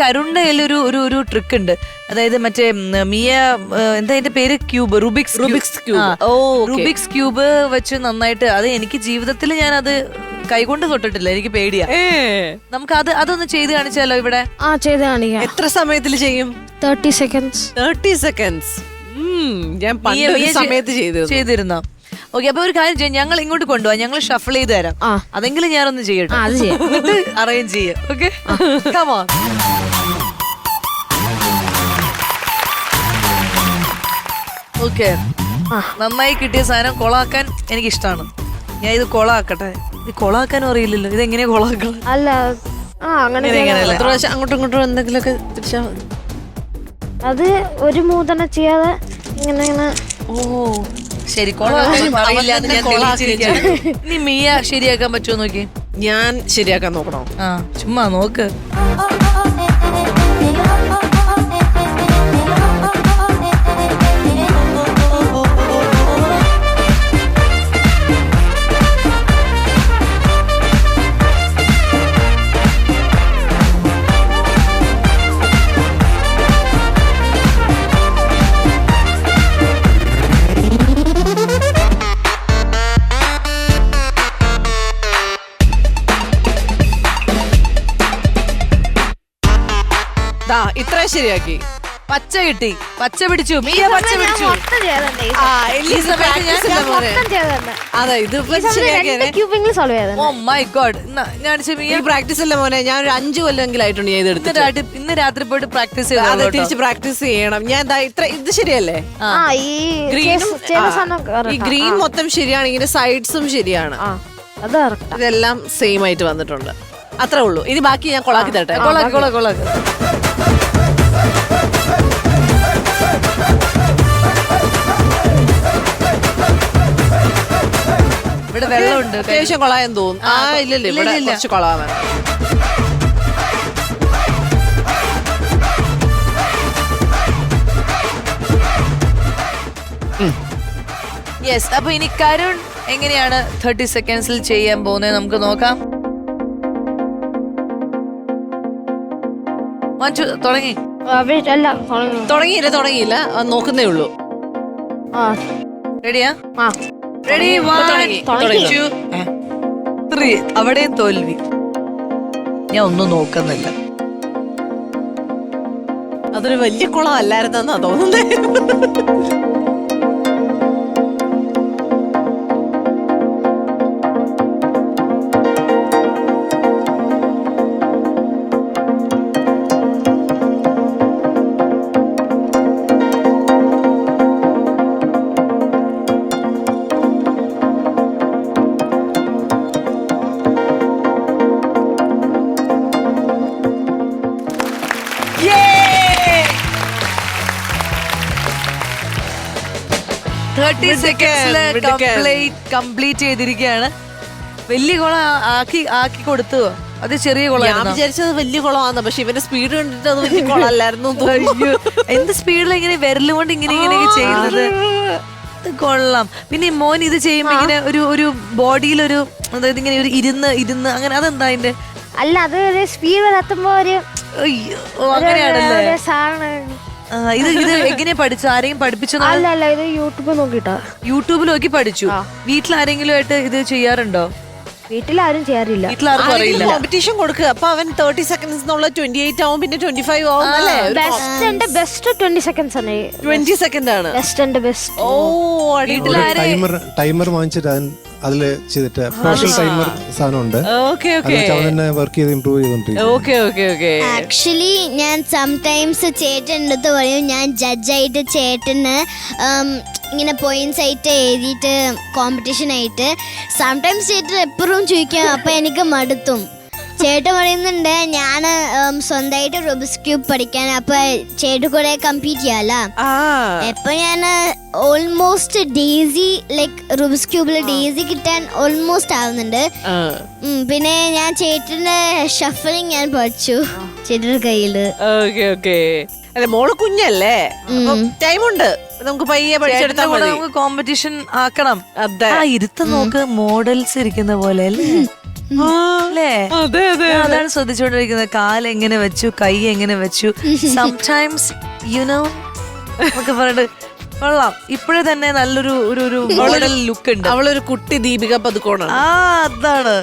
കരുണിന്റെ കയ്യിൽ ഒരു ഒരു ഒരു ട്രിക്ക് ഉണ്ട്. അതായത് മറ്റേ മിയ എന്താ അതിന്റെ പേര്? ക്യൂബ് റുബിക്സ് റുബിക്സ് ക്യൂബ് ഓ, റുബിക്സ് ക്യൂബ് വെച്ച് നന്നായിട്ട് അത് എനിക്ക് ജീവിതത്തിൽ ഞാൻ അത് കൈകൊണ്ട് തൊട്ടിട്ടില്ല. എനിക്ക് പേടിയാ. നമുക്ക് അത് അതൊന്ന് ചെയ്ത് കാണിച്ചാലോ ഇവിടെ? ആ ചെയ്ത് കാണിക്കാം. എത്ര സമയത്തിൽ ചെയ്യും? തേർട്ടി സെക്കൻഡ്സ് തേർട്ടി സെക്കൻഡ്സ് ഞാൻ സമയത്ത് ചെയ്തിരുന്നു. ഓക്കെ അപ്പൊ ഒരു കാര്യം ചെയ്യാം. ഞങ്ങൾ ഇങ്ങോട്ട് കൊണ്ടുപോവാ ഞങ്ങൾ ഷഫിൾ ചെയ്ത് തരാം. അതെങ്കിലും ഞാനൊന്ന് ചെയ്യട്ടെ. അത് ചെയ്യാം. അറേഞ്ച് ചെയ്യാം. ഓക്കെ? Come on okay. ആ. നന്നായി കിട്ടിയ സാധനം കൊളാക്കാൻ എനിക്ക് ഇഷ്ടമാണ് ഞാൻ ഇത് കൊളാക്കട്ടെ. ഇത് കൊളാക്കാൻ അറിയില്ലല്ലോ. ഇത് എങ്ങനെയാ കൊളാക്കണം അല്ല ആ അങ്ങനെ? എത്ര പ്രാവശ്യം അങ്ങോട്ടും ഇങ്ങോട്ടും എന്തെങ്കിലുമൊക്കെ തിരിച്ചാ മതി. അത് ഒരു മൂന്നെണ്ണ ചെയ്യാതെ ഇങ്ങനെ ഇങ്ങനെ ഓ ശരി കൊളാക്കാൻ അറിയില്ല എന്ന് ഞാൻ തെളിയിച്ചിരിക്കുകയാണ്. ഇനി മിയ ശരിയാക്കാൻ പറ്റുമോ നോക്കി ഞാൻ ശരിയാക്കാൻ നോക്കണോ? ആ ചുമ്മാ നോക്ക്. ദാ ഇത്ര ശരിയാക്കി. പച്ച കിട്ടി. പച്ച പിടിച്ചു. മീയ പച്ച പിടിച്ചു. ആ ചെയ്തണ്ട അതെ ഇത് മൈ ഗോഡ് ഞാൻ മീയ പ്രാക്ടീസ് അല്ല മോനെ. ഞാൻ ഒരു അഞ്ചു കൊല്ലെങ്കിലും ആയിട്ടുണ്ട് ഞാൻ ഇത് ഇന്ന് എടുത്തിട്ട് ഇന്ന് രാത്രി പോയിട്ട് പ്രാക്ടീസ് അതെ ചെയ്തോ തിരിച്ച് പ്രാക്ടീസ് ചെയ്യണം. ഞാൻ ദാ ഇത്ര ഇത് ശരിയല്ലേ? ആ. ഈ. ഗ്രീൻ മൊത്തം ശരിയാണ്. ഇതിന്റെ സൈഡ്സും ശരിയാണ്. ആ അത് കറക്റ്റാ ഇതെല്ലാം സെയിം ആയിട്ട് വന്നിട്ടുണ്ട്. അത്രേ ഉള്ളൂ. ഇനി ബാക്കി ഞാൻ കൊളാക്കി തരട്ടെ. കൊളാക്കി കൊളാക്കി കൊളാക്ക്. അത്യാവശ്യം കൊളായെന്ന് തോന്നുന്നു. ആ ഇല്ലല്ലേ ഇവിടെ. കുറച്ച് യെസ് അപ്പൊ ഇനി കരുൺ എങ്ങനെയാണ് തേർട്ടി സെക്കൻഡ്സിൽ ചെയ്യാൻ പോകുന്നത് നമുക്ക് നോക്കാം. മഞ്ജു തുടങ്ങി. അല്ല തുടങ്ങി. തുടങ്ങിയില്ല തുടങ്ങിയില്ല. ആ, നോക്കുന്നേ ഉള്ളൂ. ആ. റെഡിയാ ആ. റെഡി. ത്രീ. അവിടെയും തോൽവി. ഞാൻ ഒന്നും നോക്കുന്നില്ല. അതൊരു വലിയ കുളം അല്ലായിരുന്നെന്നാ തോന്നുന്നത് തേർട്ടി സെക്കൻഡ്സിൽ. കംപ്ലീറ്റ് കംപ്ലീറ്റ് ചെയ്തിരിക്കുകയാണ്. വലിയ കുളം ആക്കി ആക്കി കൊടുത്തു. അത് ചെറിയ ഞാൻ കുളമായിരുന്നു വിചാരിച്ചത് വലിയ കുളമാന്ന് പക്ഷെ ഇവന്റെ സ്പീഡ് കണ്ടിട്ട് അത് വലിയ കുളമല്ലായിരുന്നു അയ്യോ എന്ത് സ്പീഡിൽ ഇങ്ങനെ വിരലുകൊണ്ട് ഇങ്ങനെ ഇങ്ങനെ ചെയ്യുന്നത്? കൊള്ളാം. പിന്നെ ഈ മോൻ ഇത് ചെയ്യുമ്പോ ഇങ്ങനെ ഒരു ഒരു ബോഡിയിൽ ഒരു അതായത് ഇങ്ങനെ ഒരു ഇരുന്ന് ഇരുന്ന് അങ്ങനെ അതെന്താ അതിന്റെ? അല്ല അത് ഒരു സ്പീഡ് എത്തുമ്പോ ഒരു അയ്യോ അങ്ങനെയാണല്ലേ? ഇത് ഇത് എങ്ങനെ പഠിച്ചു ആരെയും പഠിപ്പിച്ചു അല്ല അല്ല ഇത് യൂട്യൂബ് നോക്കിട്ടാ. യൂട്യൂബിൽ നോക്കി പഠിച്ചു. വീട്ടിൽ ആരെങ്കിലും ആയിട്ട് ഇത് ചെയ്യാറുണ്ടോ? വീട്ടിലാരും ചെയ്യാറില്ല. വീട്ടിൽ അറിയില്ല കോമ്പറ്റീഷൻ കൊടുക്കുക അപ്പൊ അവൻ തേർട്ടി സെക്കൻഡ്സ് എന്നുള്ള ട്വന്റി എയ്റ്റ് ആവും പിന്നെ ട്വന്റി ഫൈവ് ആവും അല്ലേ? ബെസ്റ്റ് എന്റെ ബെസ്റ്റ് ട്വന്റി സെക്കൻഡ്സ് ആണ്. ട്വന്റി സെക്കൻഡ് ആണ്. ബെസ്റ്റ് എന്റെ ബെസ്റ്റ് ഓ വീട്ടിൽ ആരെ ടൈമർ ടൈമർ വാങ്ങിച്ചിട്ട് അതിൽ ചെയ്തിട്ട് പ്രൊഫഷണൽ ടൈമർ സാധനമുണ്ട്. ഓക്കെ അത് ഓക്കെ വെച്ച് അവൻ തന്നെ വർക്ക് ചെയ്ത് ഇമ്പ്രൂവ് ചെയ്തോണ്ടിരിക്കും ഓക്കെ ഓക്കെ ഓക്കെ ആക്ച്വലി ഞാൻ സംടൈംസ് ചേട്ടന്റെ അടുത്ത് പറയും ഞാൻ ജഡ്ജായിട്ട് ചേട്ടന് ഇങ്ങനെ പോയിന്റ്സ് ആയിട്ട് എഴുതിയിട്ട് കോമ്പറ്റീഷൻ ആയിട്ട്. സംടൈംസ് ചേട്ടൻ എപ്പോഴും ചോദിക്കും അപ്പം എനിക്ക് മടുത്തും. ചേട്ടൻ പറയുന്നുണ്ട് ഞാൻ സ്വന്തമായിട്ട് റുബിസ് ക്യൂബ് പഠിക്കാൻ അപ്പൊ ചേട്ടൻ കൂടെ കംപ്ലീറ്റ് ചെയ്യാലോ? ഇപ്പൊ ഞാൻ ഓൾമോസ്റ്റ് ഡേസി ലൈക്ക് റുബിസ് ക്യൂബിൽ ഡേസി കിട്ടാൻ ഓൾമോസ്റ്റ് ആവുന്നുണ്ട്. പിന്നെ ഞാൻ ചേട്ടന്റെ ഷഫലിങ് ഞാൻ പഠിച്ചു ചേട്ടന്റെ കയ്യിൽ. Okay okay. അല്ല മോൾ കുഞ്ഞല്ലേ? ടൈം ഉണ്ട് നമുക്ക് പയ്യെ പഠിച്ചെടുത്താൽ മതി. നമുക്ക് കോമ്പറ്റീഷൻ ആക്കണം. അതെ. ആ ഇരുത്തം നോക്ക് മോഡൽസ് ഇരിക്കുന്ന പോലെ അല്ലേ? അതെ അതെ ഞാൻ അതാണ് ശ്രദ്ധിച്ചുകൊണ്ടിരിക്കുന്നത്. കാൽ എങ്ങനെ വെച്ചു കൈ എങ്ങനെ വെച്ചു. സംടൈംസ് യുനോ നമുക്ക് പറഞ്ഞിട്ട് കൊള്ളാം. ഇപ്പോഴേ തന്നെ നല്ലൊരു ഒരു ഒരു ലുക്ക് ഉണ്ട്. അവളൊരു കുട്ടി ദീപിക പതുക്കോണാണ് ആ അതാണ്.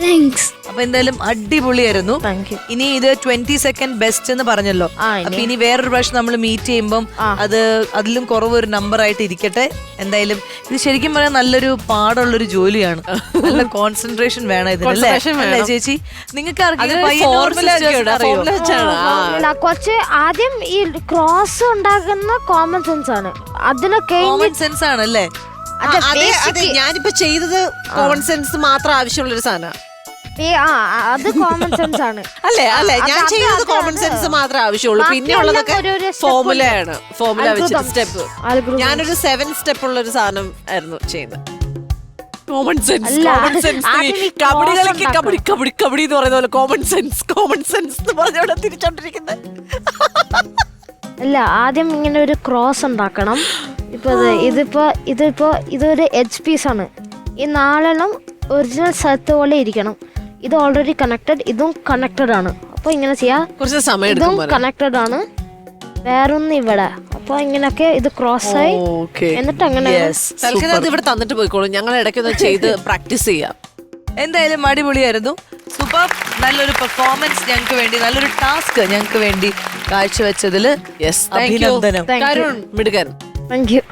താങ്ക്സ് അപ്പൊ എന്തായാലും അടിപൊളിയായിരുന്നു. താങ്ക് യു ഇനി ഇത് ട്വന്റി സെക്കൻഡ് ബെസ്റ്റ് എന്ന് പറഞ്ഞല്ലോ. ആ, ഇനി- അപ്പൊ ഇനി വേറൊരു പ്രാവശ്യം നമ്മൾ മീറ്റ് ചെയ്യുമ്പോൾ ആ. അത് അതിലും കുറവ് ഒരു നമ്പർ ആയിട്ട് ഇരിക്കട്ടെ. എന്തായാലും ഇത് ശരിക്കും പറയാൻ നല്ലൊരു പാടുള്ളൊരു ജോലിയാണ്. നല്ല കോൺസെൻട്രേഷൻ വേണം ഇതിനല്ലേ Concentration അല്ലേ വേണം. ചേച്ചി? നിങ്ങൾക്ക് വെച്ചാണ്. ആ. ഇല്ല, കുറച്ച് ആദ്യം ഈ ക്രോസ് ഉണ്ടാക്കുന്ന കോമൺ സെൻസ് ആണ്. അതിലൊക്കെ കോമൺ സെൻസ് ആണ് അല്ലേ ആ, അതെ അതെ ഞാനിപ്പോ ചെയ്തത് കോമൺ സെൻസ് മാത്രം ആവശ്യമുള്ള ഒരു സാധനമാണ് ആ അത് കോമൺ സെൻസ് ആണ്. അല്ലേ അല്ലേ ഞാൻ ചെയ്യുന്നത് കോമൺ സെൻസ് മാത്രമേ ആവശ്യമുള്ളൂ. പിന്നെ ഉള്ളതൊക്കെ ഫോർമുലയാണ് ഫോർമുല വെച്ചിട്ട് സ്റ്റെപ്പ്. ഞാനൊരു സെവൻ സ്റ്റെപ്പ് ഉള്ള ഒരു സാധനം ആയിരുന്നു ചെയ്യുന്നത്. Common sense common sense kabaddi കളിക്ക് കബഡി കബഡി കബഡി എന്ന് പറയുന്ന പോലെ കോമൺ സെൻസ് കോമൺ സെൻസ് എന്ന് പറഞ്ഞവിടെ തിരിച്ചോണ്ടിരിക്കുന്നത് അല്ല ആദ്യം ഇങ്ങനെ ഒരു ക്രോസ് ഉണ്ടാക്കണം. ഇപ്പൊ ഇത് ഇതിപ്പോ ഇതിപ്പോ ഇതൊരു എച്ച് പീസ് ആണ്. ഈ നാലെണ്ണം ഒറിജിനൽ സ്ഥലത്ത് പോലെ ഇരിക്കണം. ഇത് ഓൾറെഡി കണക്റ്റഡ് ഇതും കണക്റ്റഡ് ആണ്. അപ്പൊ ഇങ്ങനെ ചെയ്യാ. കുറച്ച് സമയം ഇതും എടുക്കും കണക്റ്റഡ് ആണ്. വേറൊന്നും ഇവിടെ. അപ്പൊ ഇങ്ങനൊക്കെ ഇത് ക്രോസ് ആയി. ഓക്കെ. എന്നിട്ട് അങ്ങനെ തൽക്കാലം അത് ഇവിടെ തന്നിട്ട് പോയിക്കോളൂ. ഞങ്ങൾ ഇടയ്ക്കൊന്ന് ചെയ്ത് പ്രാക്ടീസ് ചെയ്യാം. എന്തായാലും അടിപൊളിയായിരുന്നു. സൂപ്പർ. നല്ലൊരു പെർഫോമൻസ് ഞങ്ങൾക്ക് വേണ്ടി നല്ലൊരു ടാസ്ക് ഞങ്ങൾക്ക് വേണ്ടി കാഴ്ചവെച്ചതിൽ. യെസ് അഭിനന്ദനം. മിടുകൻ താങ്ക് യു